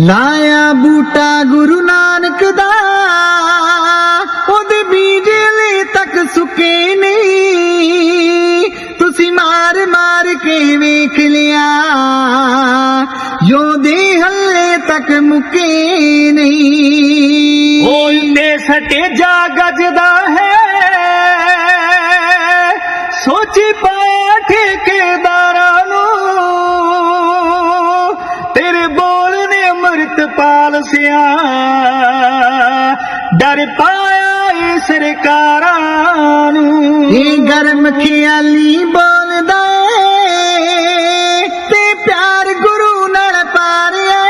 ਲਾਇਆ ਬੂਟਾ ਗੁਰੂ ਨਾਨਕ ਦਾ, ਉਹਦੇ ਬੀਜ ਲੈ ਤੱਕ ਸੁੱਕੇ ਨਹੀਂ। ਤੁਸੀਂ ਮਾਰ ਮਾਰ ਕੇ ਵੇਖ ਲਿਆ ਯੋਦੇ ਹੱਲੇ ਤੱਕ ਮੁੱਕੇ ਨਹੀਂ। ਓਏ ਸਟੇ ਜਾ ਗੱਜਦਾ ਹੈ। ਸੋਚੀ ਪਾਇਆ ਠੇਕੇਦਾਰਾਂ ਅੰਮ੍ਰਿਤਪਾਲ ਸਿਆ। ਡਰ ਪਾਇਆ ਏ ਸਰਕਾਰਾਂ ਨੂੰ। ਇਹ ਗਰਮ ਖਿਆਲੀ ਬੋਲਦਾ ਏ ਤੇ ਪਿਆਰ ਗੁਰੂ ਨਾਲ ਪਾਰਿਆ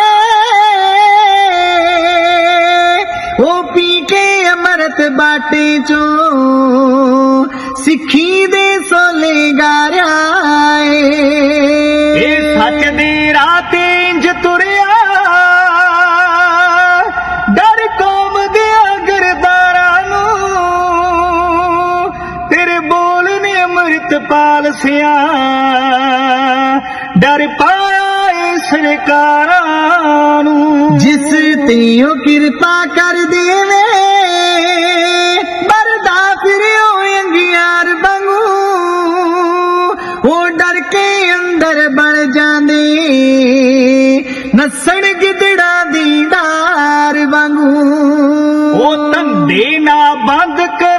ਉਹ ਪੀ ਕੇ ਅਮਰਤ ਬਾਟੇ ਚੋਂ ਸਿੱਖੀ ਦੇ ਸੋਲੇ ਗਾਰਿਆ ਏ। ਅੰਮ੍ਰਿਤਪਾਲ ਸਿਆ। ਡਰ ਪਾਇਆ ਏ ਸਰਕਾਰਾਂ ਨੂੰ। ਜਿਸ ਤੇ ਉਹ ਕਿਰਪਾ ਕਰ ਦੇਵੇ ਮਰਦਾ ਫਿਰਿਓ ਅੰਗਿਆਰ ਵਾਂਗੂ। ਉਹ ਡਰ ਕੇ ਅੰਦਰ ਬਣ ਜਾਂਦੇ ਨਸਣ ਗਿੱਦੜਾਂ ਦੀ ਡਾਰ ਵਾਂਗੂ। ਉਹ ਧੰਦੇ ਨਾ ਬੰਦ ਕਰਾ।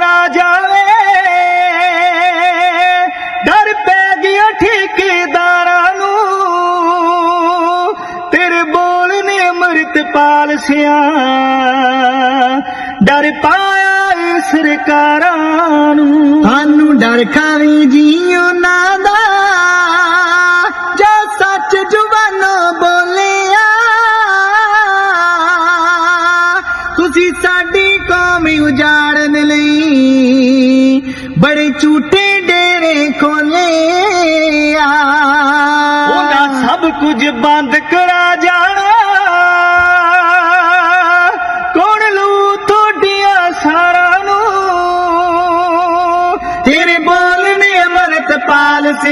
ਨੇ ਅੰਮ੍ਰਿਤਪਾਲ ਸਿਆ ਡਰ ਪਾਇਆ ਸਰਕਾਰਾਂ ਨੂੰ। ਸਾਨੂੰ ਡਰ ਖਾਵੇ ਜੀ ਉਹਨਾਂ ਦਾ। ਜੋ ਸੱਚ ਜੁਬਾਨੋਂ ਬੋਲਿਆ। ਤੁਸੀਂ ਸਾਡੀ ਕੌਮ ਉਜਾੜਨ ਲਈ ਬੜੇ ਝੂਠੇ ਡੇਰੇ ਖੋਲੇ ਆ। ਉਹਦਾ ਸਭ ਕੁਝ ਬੰਦ ਅਮਰਤ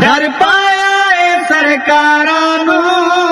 ਡਰ ਪਾਇਆ ਏ ਸਰਕਾਰਾਂ ਨੂੰ।